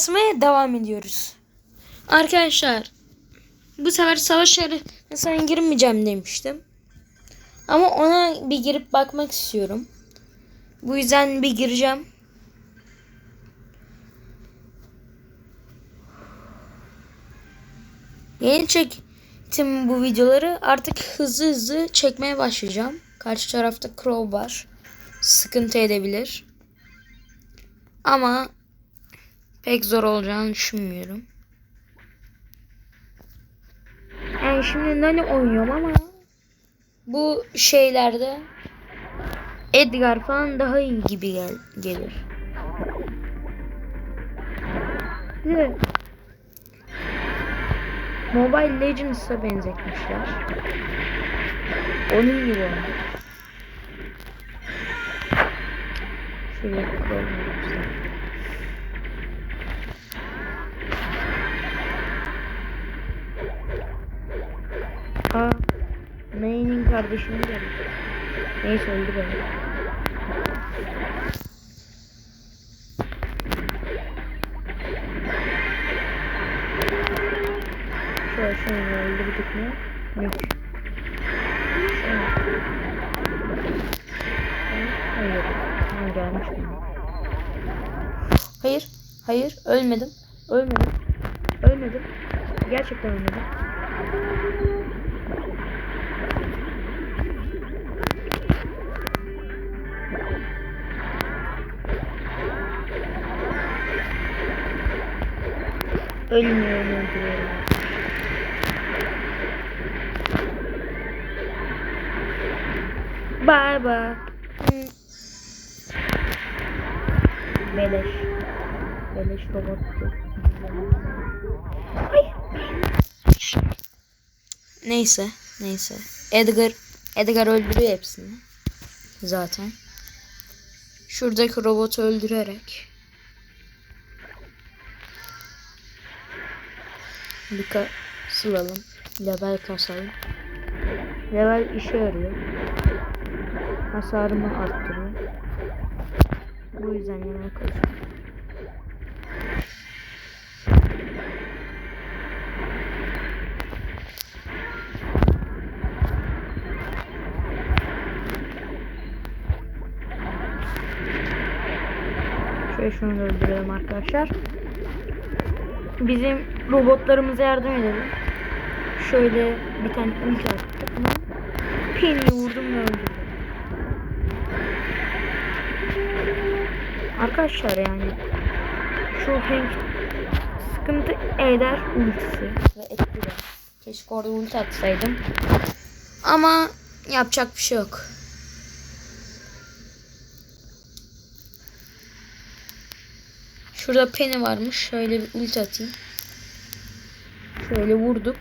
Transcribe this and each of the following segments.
basmaya devam ediyoruz. Arkadaşlar bu sefer savaş arenasına girmeyeceğim demiştim. Ama ona bir girip bakmak istiyorum. Bu yüzden bir gireceğim. Yeni çektim bu videoları. Artık hızlı hızlı çekmeye başlayacağım. Karşı tarafta Crow var. Sıkıntı edebilir. Ama pek zor olacağını düşünmüyorum. Yani şimdi Nani oynuyorum ama bu şeylerde Edgar falan daha iyi gibi gel gelir. Mobile Legends'a benzetmişler. Onun gibi olmuş. Kuralım. Kardeşini geldi. Neyse öldü beni. Şöyle şunu öldürdük mü? Yok. Hayır. Ha, gelmiş mi? Hayır. Hayır. Ölmedim. Ölmedim. Ölmedim. Gerçekten ölmedim. Ölmüyorum öldürüyorum. Bye bye. Beleş. Beleş robottu. Neyse, neyse. Edgar Edgar öldürüyor hepsini. Zaten. Şuradaki robotu öldürerek bir kasılalım. Level kasalım. Level işe yarıyor. Hasarımı arttırıyor. Bu yüzden level kasıyorum. Şöyle şunu öldürelim arkadaşlar. Bizim robotlarımıza yardım edelim. Şöyle bir tane ulti attık mı? Vurdum ve öldürdüm. Arkadaşlar yani şu Hank sıkıntı eder ultisi ve etti de. Keşke orada ulti atsaydım. Ama yapacak bir şey yok. Şurada Penny varmış. Şöyle bir ulti atayım. Şöyle vurduk.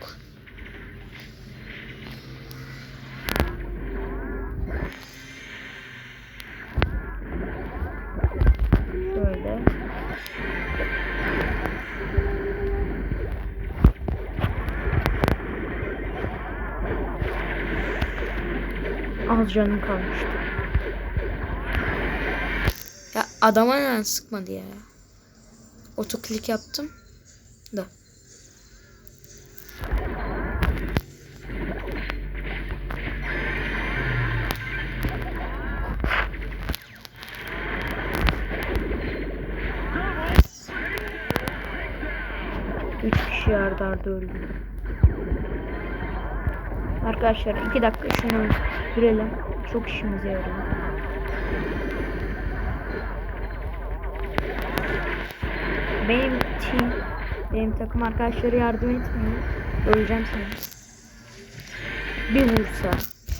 Şöyle. Az canım kalmıştı. Ya adama neden sıkmadı ya? Otoklik yaptım kişi arda arda öldü. Arkadaşlar iki dakika şunu görelim. Çok işimize yarıyor. Benim team, benim takım arkadaşları yardım etmiyor. Öleceğim sana. Bir vursa,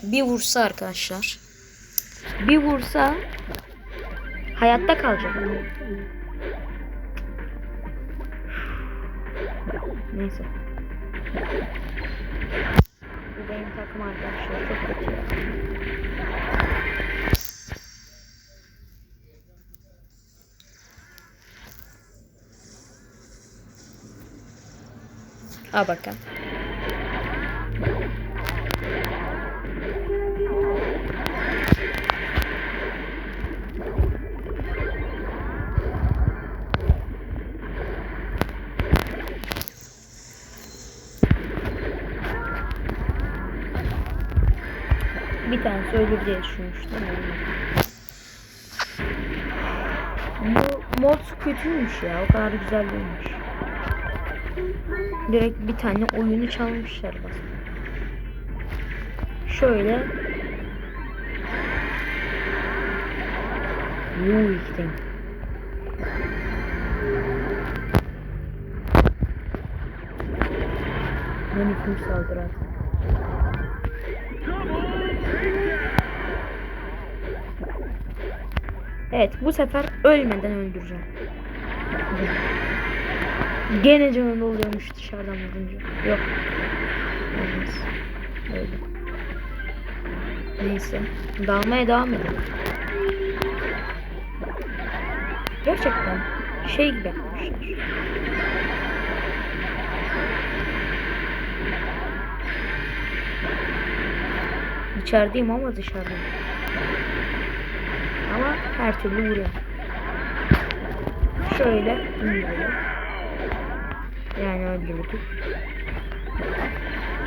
bir vursa arkadaşlar. Bir vursa hayatta kalacak. Neyse. Bu benim takım arkadaşlar çok kötü. Al bakalım. Bir tanesi ölür diye düşünmüştüm. Bu mod kötüymüş ya. O kadar güzel değilmiş. Direkt bir tane oyunu çalmışlar bak. Şöyle. Yuh işte. Beni kim saldırar? Evet bu sefer ölmeden öldüreceğim. Gene canında oluyormuş dışarıdan vurunca. Yok. Olmaz. Öyle. Neyse. Dalmaya devam edelim. Gerçekten şey gibi yapmışlar. İçerideyim ama dışarıdayım. Ama her türlü vuruyor. Şöyle indiriyor. Yani öldürdük.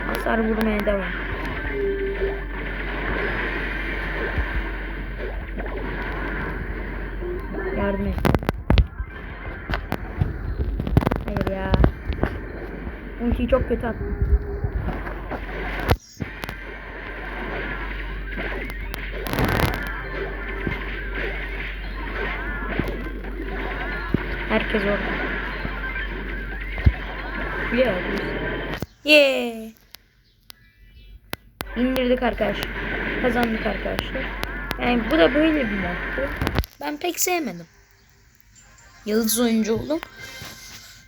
Hasar vurmaya devam. Yardım et. Hayır ya. Ultiyi çok kötü attım. Herkes orada. Yeah. Yeah. İndirdik arkadaşlar. Kazandık arkadaşlar. Yani bu da böyle bir moddu. Ben pek sevmedim. Yıldız oyuncu oldum.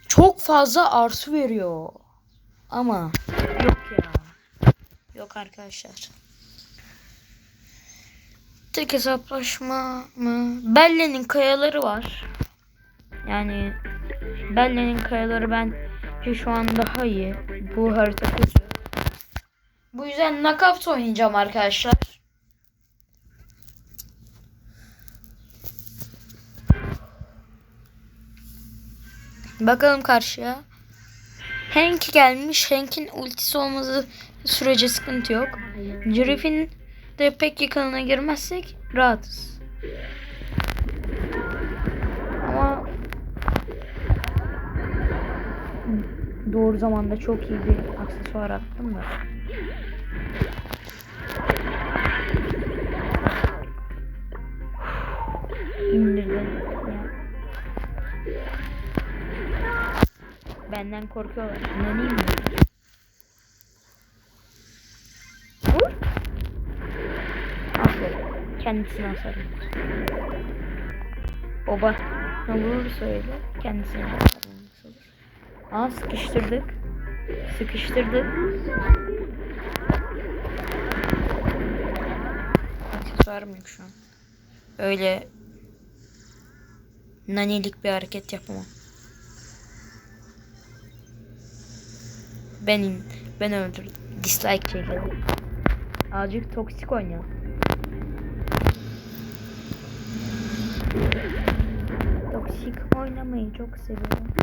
Çok fazla artı veriyor. Ama yok ya. Yok arkadaşlar. Tek hesaplaşma mı? Belle'nin kayaları var. Yani Belle'nin kayaları bence şu an daha iyi. Bu harita kötü. Bu yüzden knockout oynayacağım arkadaşlar. Bakalım karşıya. Hank gelmiş. Hank'in ultisi olmadığı sürece sıkıntı yok. Griffin de pek yakınına girmezsek rahatız. Ama doğru zamanda çok iyi bir aksesuar attım da. İndirdim. Benden korkuyorlar. İnanayım mı? Vur. Aferin. Kendisine asarım. Oba. Ne vurursa öyle kendisine asarım. Aa sıkıştırdık. Sıkıştırdık. Aksesuarım yok şu an. Öyle nanilik bir hareket yapamam. Ben ben öldürdüm. Dislike çekelim. Azıcık toksik oynayalım. Toksik oynamayı çok seviyorum.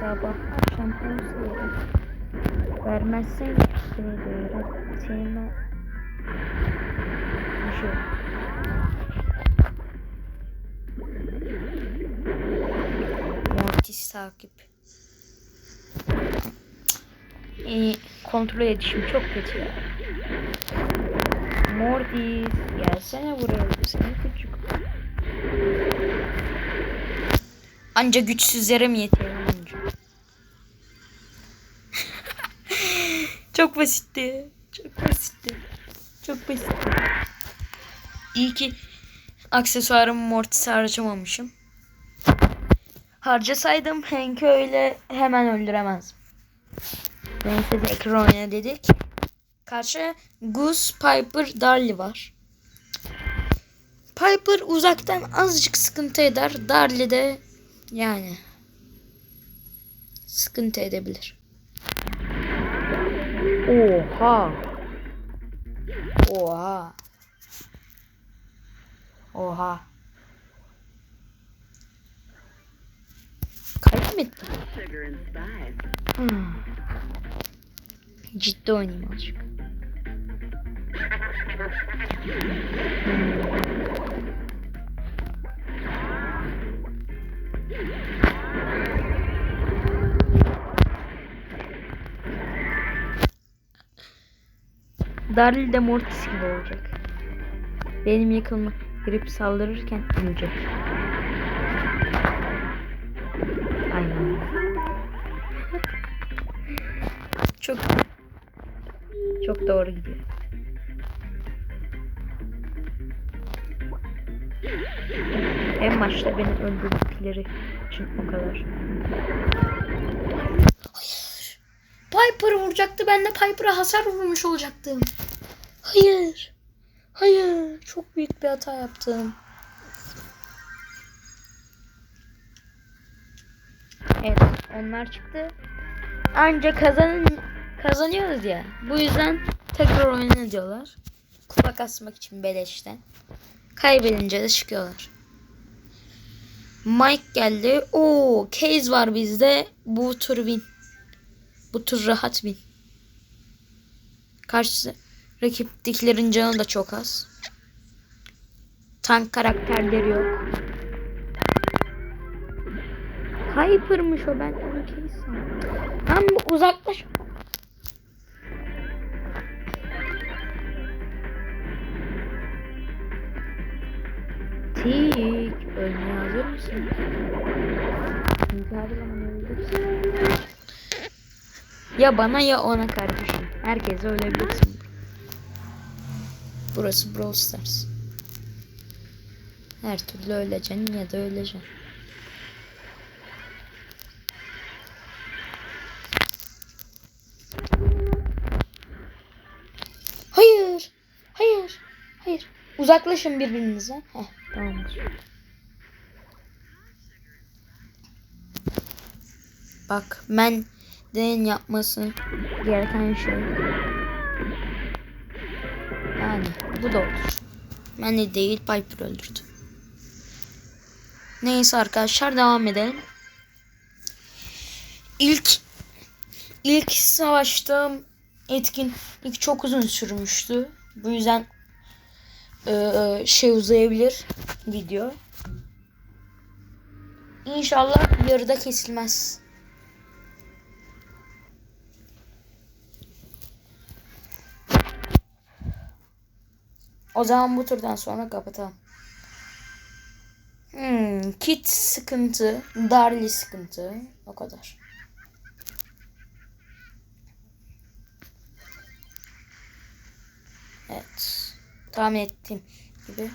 Sabah onu seviyorum. Vermezsen seni dövürüm. Sevme. Bir şey. Mortis takip. Ee, kontrol edişim çok kötü ya. Mortis gelsene buraya seni küçük. Anca güçsüzlere mi yetiyor anca? Çok basitti. Çok basitti. Çok basitti. İyi ki aksesuarımı Mortis'e harcamamışım. Harcasaydım Hank'i öyle hemen öldüremezdim. Neyse tekrar oyna dedik. Karşı Goose, Piper, Darly var. Piper uzaktan azıcık sıkıntı eder. Darly de yani sıkıntı edebilir. Oha. Oha. Oha. Kaybettim. Hmm. Ciddi oynayayım azıcık. Darli de Mortis gibi olacak. Benim yakınıma girip saldırırken ölecek. Aynen. Çok çok doğru gidiyor. En başta beni öldürdükleri için o kadar. Piper vuracaktı. Ben de Piper'a hasar vurmuş olacaktım. Hayır. Hayır. Çok büyük bir hata yaptım. Evet. Onlar çıktı. Anca kazanın kazanıyoruz ya. Bu yüzden tekrar oyna diyorlar. Kupa kasmak için beleşten. Kaybedince de çıkıyorlar. Mike geldi. Oo, Case var bizde. Bu tur win. Bu tur rahat win. Karşı rakiptekilerin canı da çok az. Tank karakterleri yok. Hyper'mış o ben Case sandım. Lan bu uzaklaş. Tik, ölmeye hazır mısın? Ya bana ya ona kardeşim. Herkese ölebilirsin. Burası Brawl Stars. Her türlü öleceksin ya da öleceksin. Hayır. Hayır. Hayır. Uzaklaşın birbirinize. Heh, tamamdır. Bak ben den yapması gereken şey. Bu da olur. Ben de değil Piper öldürdü. Neyse arkadaşlar devam edelim. İlk ilk savaştığım etkinlik çok uzun sürmüştü. Bu yüzden e, şey uzayabilir video. İnşallah yarıda kesilmez. O zaman bu turdan sonra kapatalım. Hmm, kit sıkıntı, Darli sıkıntı. O kadar. Evet. Tahmin ettiğim gibi.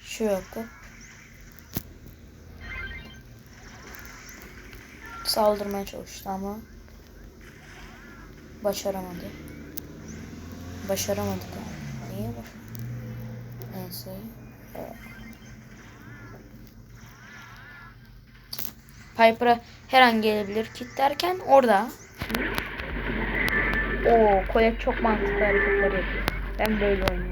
Şu yoktu. Saldırmaya çalıştı ama başaramadı. Başaramadık abi. Niye baş? Neyse. Evet. Piper'a her an gelebilir kit derken orada. O Colette çok mantıklı hareketler yapıyor. Ben böyle oynuyorum.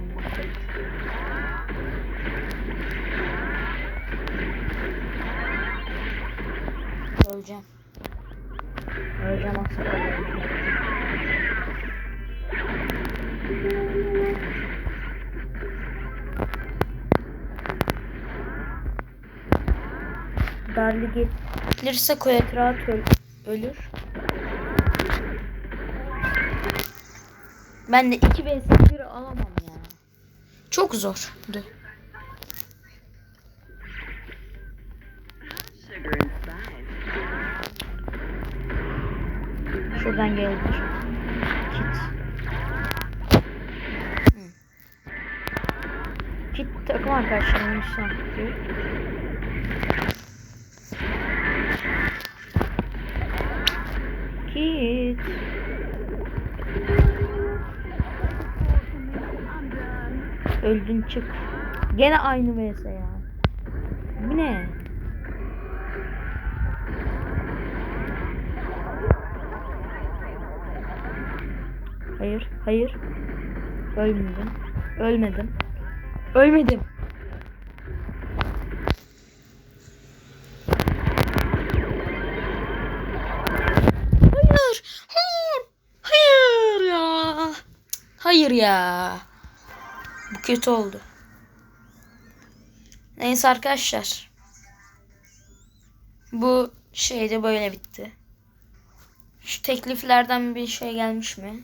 Darlı gelirse Colette rahat öl ölür. Ben de 2 vs 1 alamam ya. Çok zor. Şuradan gelebilir. Kit. Kit takım arkadaşlarım sanki. Kit. Öldün çık. Gene aynı vs ya. Bu ne? Hayır, hayır. Ölmedim. Ölmedim. Ölmedim. Hayır. Ya. Bu kötü oldu. Neyse arkadaşlar. Bu şey de böyle bitti. Şu tekliflerden bir şey gelmiş mi?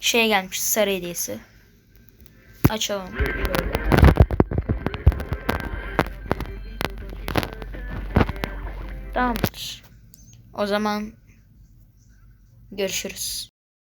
Şey gelmiş sarı hediyesi. Açalım. Tamamdır. O zaman görüşürüz.